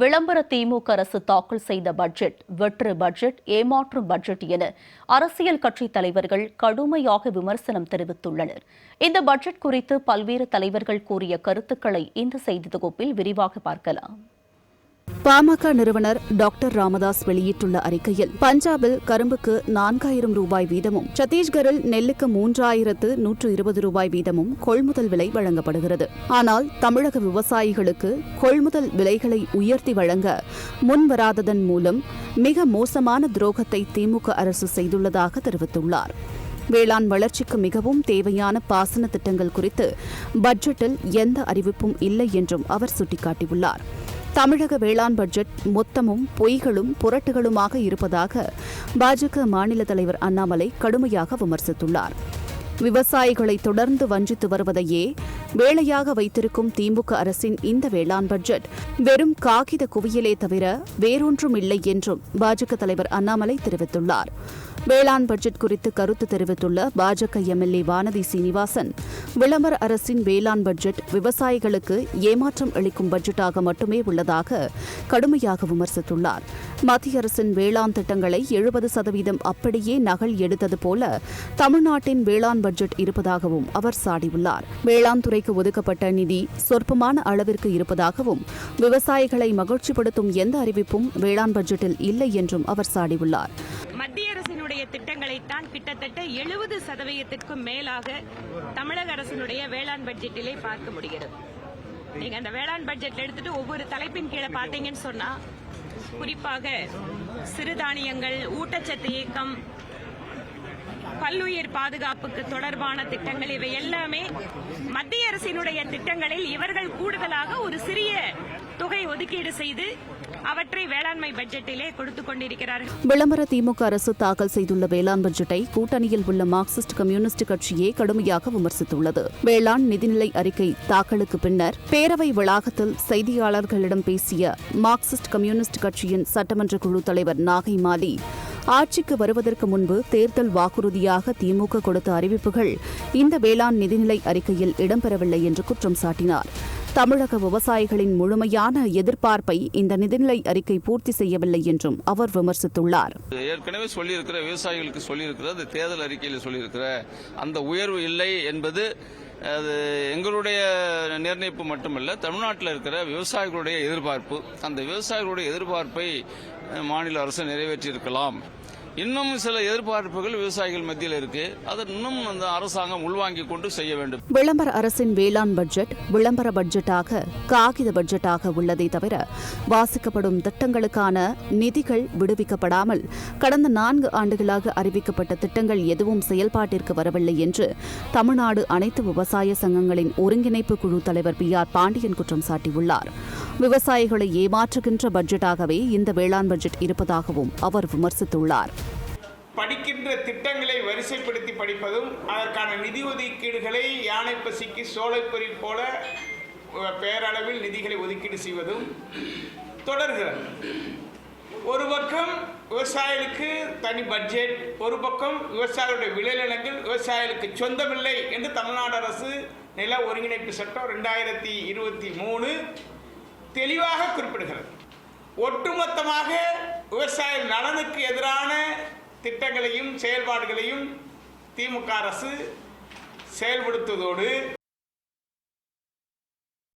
விளம்பர திமுக அரசு தாக்கல் செய்த பட்ஜெட் வெற்று பட்ஜெட் ஏமாற்றும் பட்ஜெட் என அரசியல் கட்சி தலைவர்கள் கடுமையாக விமர்சனம் தெரிவித்துள்ளனர். இந்த பட்ஜெட் குறித்து பல்வேறு தலைவர்கள் கூறிய கருத்துக்களை இந்த செய்தி தொகுப்பில் விரிவாக பார்க்கலாம். பாமக நிறுவனர் டாக்டர் ராமதாஸ் வெளியிட்டுள்ள அறிக்கையில் பஞ்சாபில் கரும்புக்கு நான்காயிரம் ரூபாய் வீதமும் சத்தீஸ்கரில் நெல்லுக்கு மூன்றாயிரத்து நூற்று இருபது ரூபாய் வீதமும் கொள்முதல் விலை வழங்கப்படுகிறது. ஆனால் தமிழக விவசாயிகளுக்கு கொள்முதல் விலைகளை உயர்த்தி வழங்க முன்வராததன் மூலம் மிக மோசமான துரோகத்தை திமுக அரசு செய்துள்ளதாக தெரிவித்துள்ளார். வேளாண் வளர்ச்சிக்கு மிகவும் தேவையான பாசன திட்டங்கள் குறித்து பட்ஜெட்டில் எந்த அறிவிப்பும் இல்லை என்றும் அவர் சுட்டிக்காட்டியுள்ளார். தமிழக வேளாண் பட்ஜெட் மொத்தமும் பொய்களும் புரட்டுகளுமாக இருப்பதாக பாஜக மாநில தலைவர் அண்ணாமலை கடுமையாக விமர்சித்துள்ளார். விவசாயிகளை தொடர்ந்து வஞ்சித்து வருவதையே வேலையாக வைத்திருக்கும் திமுக அரசின் இந்த வேளாண் பட்ஜெட் வெறும் காகித குவியலே தவிர வேறொன்றும் இல்லை என்றும் பாஜக தலைவர் அண்ணாமலை தெரிவித்துள்ளார். வேளாண் பட்ஜெட் குறித்து கருத்து தெரிவித்துள்ள பாஜக எம்எல்ஏ வானதி சீனிவாசன் விளம்பர அரசின் வேளாண் பட்ஜெட் விவசாயிகளுக்கு ஏமாற்றம் அளிக்கும் பட்ஜெட்டாக மட்டுமே உள்ளதாக கடுமையாக விமர்சித்துள்ளார். மத்திய அரசின் வேளாண் திட்டங்களை எழுபது சதவீதம் அப்படியே நகல் எடுத்தது போல தமிழ்நாட்டின் வேளாண் பட்ஜெட் இருப்பதாகவும் அவர் சாடியுள்ளார். வேளாண் துறைக்கு ஒதுக்கப்பட்ட நிதி சொற்பமான அளவிற்கு இருப்பதாகவும் விவசாயிகளை மகிழ்ச்சிப்படுத்தும் எந்த அறிவிப்பும் வேளாண் பட்ஜெட்டில் இல்லை என்றும் அவர் சாடியுள்ளார். அரசினுடைய கிட்டத்தட்ட எழுபது சதவீதத்திற்கும் மேலாக தமிழக அரசினுடைய வேளாண் பட்ஜெட்டிலே பார்க்க முடிகிறது. நீங்க அந்த வேளாண் பட்ஜெட்ல எடுத்துட்டு ஒவ்வொரு தலைப்பின் கீழே பார்த்தீங்கன்னு சொன்னா குறிப்பாக சிறுதானியங்கள் ஊட்டச்சத்து இயக்கம் பல்லுயிர் பாதுகாப்புக்கு தொடர்பான திட்டங்கள் இவை எல்லாமே மத்திய அரசினுடைய திட்டங்களில் இவர்கள் கூடுதலாக ஒரு சிறிய தொகை ஒதுக்கீடு செய்து அவற்றை வேளாண்மை பட்ஜெட்டிலே கொடுத்துக் கொண்டிருக்கிறார்கள். விளம்பர திமுக அரசு தாக்கல் செய்துள்ள வேளாண் பட்ஜெட்டை கூட்டணியில் உள்ள மார்க்சிஸ்ட் கம்யூனிஸ்ட் கட்சியே கடுமையாக விமர்சித்துள்ளது. வேளாண் நிதிநிலை அறிக்கை தாக்கலுக்கு பின்னர் பேரவை வளாகத்தில் செய்தியாளர்களிடம் பேசிய மார்க்சிஸ்ட் கம்யூனிஸ்ட் கட்சியின் சட்டமன்ற குழு தலைவர் நாகை மாலி ஆட்சிக்கு வருவதற்கு முன்பு தேர்தல் வாக்குறுதியாக திமுக கொடுத்த அறிவிப்புகள் இந்த வேளாண் நிதிநிலை அறிக்கையில் இடம்பெறவில்லை என்று குற்றம் சாட்டினார். தமிழக விவசாயிகளின் முழுமையான எதிர்பார்ப்பை இந்த நிதிநிலை அறிக்கை பூர்த்தி செய்யவில்லை என்றும் அவர் விமர்சித்துள்ளார். ஏற்கனவே சொல்லியிருக்கிற விவசாயிகளுக்கு சொல்லியிருக்கிற அந்த தேர்தல் அறிக்கையில் சொல்லியிருக்கிற அந்த உயர்வு இல்லை என்பது அது எங்களுடைய நிர்ணயிப்பு மட்டுமல்ல தமிழ்நாட்டில் இருக்கிற விவசாயிகளுடைய எதிர்பார்ப்பு அந்த விவசாயிகளுடைய எதிர்பார்ப்பை மாநில அரசு நிறைவேற்றியிருக்கலாம். இன்னும் சில எதிர்பார்ப்புகள் விவசாயிகள் மத்தியில் இருக்கு. அதை இன்னும் அந்த அரசாங்கம் உள்வாங்கிக் கொண்டு செய்ய வேண்டும். விளம்பர அரசின் வேளாண் பட்ஜெட் விளம்பர பட்ஜெட்டாக காகித பட்ஜெட்டாக உள்ளதை தவிர வாசிக்கப்படும் திட்டங்களுக்கான நிதிகள் விடுவிக்கப்படாமல் கடந்த நான்கு ஆண்டுகளாக அறிவிக்கப்பட்ட திட்டங்கள் எதுவும் செயல்பாட்டிற்கு வரவில்லை என்று தமிழ்நாடு அனைத்து விவசாய சங்கங்களின் ஒருங்கிணைப்பு குழு தலைவர் பி ஆர் பாண்டியன் குற்றம் சாட்டியுள்ளார். விவசாயிகளை ஏமாற்றுகின்ற பட்ஜெட்டாகவே இந்த வேளாண் பட்ஜெட் இருப்பதாகவும் அவர் விமர்சித்துள்ளார். படிக்கின்ற திட்டங்களை வரிசைப்படுத்தி படிப்பதும் அதற்கான நிதி ஒதுக்கீடுகளை யானை பசிக்கு சோலைப்பொறி போல பேரளவில் நிதிகளை ஒதுக்கீடு செய்வதும் தொடர்கிறது. ஒரு பக்கம் விவசாயிகளுக்கு தனி பட்ஜெட் ஒரு பக்கம் விவசாயிகளுடைய விளைநிலங்கள் விவசாயிகளுக்கு சொந்தமில்லை என்று தமிழ்நாடு அரசு நில ஒருங்கிணைப்பு சட்டம் ரெண்டாயிரத்தி இருபத்தி மூணு தெளிவாக குறிப்பிடுகிறது. ஒட்டுமொத்தமாக விவசாய நலனுக்கு எதிரான திட்டங்களையும் செயல்பாடுகளையும் திமுக அரசு செயல்படுத்துவதோடு